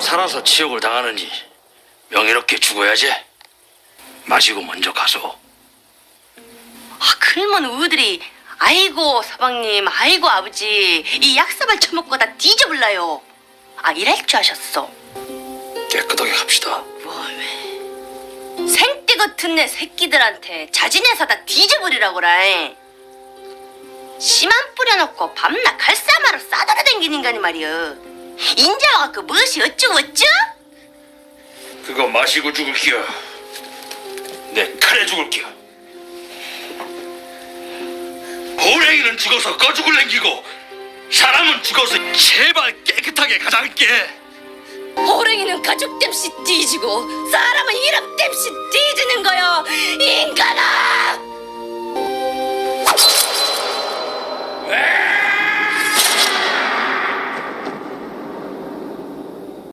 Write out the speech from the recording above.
살아서 치욕을 당하느니 명예롭게 죽어야지. 마시고 먼저 가소. 아, 그러면 우들이 아이고 서방님, 아이고 아버지 이 약사발 처먹고 다 뒤져불라요. 아 이럴 줄 아셨어. 깨끗하게 갑시다. 뭐 왜? 생떼 같은 내 새끼들한테 자진해서 다 뒤져버리라고라. 씨만 뿌려놓고 밤낮 칼싸마로 싸돌아 댕기는 인간이 말이여. 인자 와갖고 무엇이 어쩌고 어쩌? 그거 마시고 죽을 기야. 내 칼에 죽을 기야. 호랭이는 죽어서 꺼죽을 남기고 사람은 죽어서 제발 깨끗하게 가장께. 호랭이는 가죽 땜시 뒤지고 사람은 이름 땜시 인간아!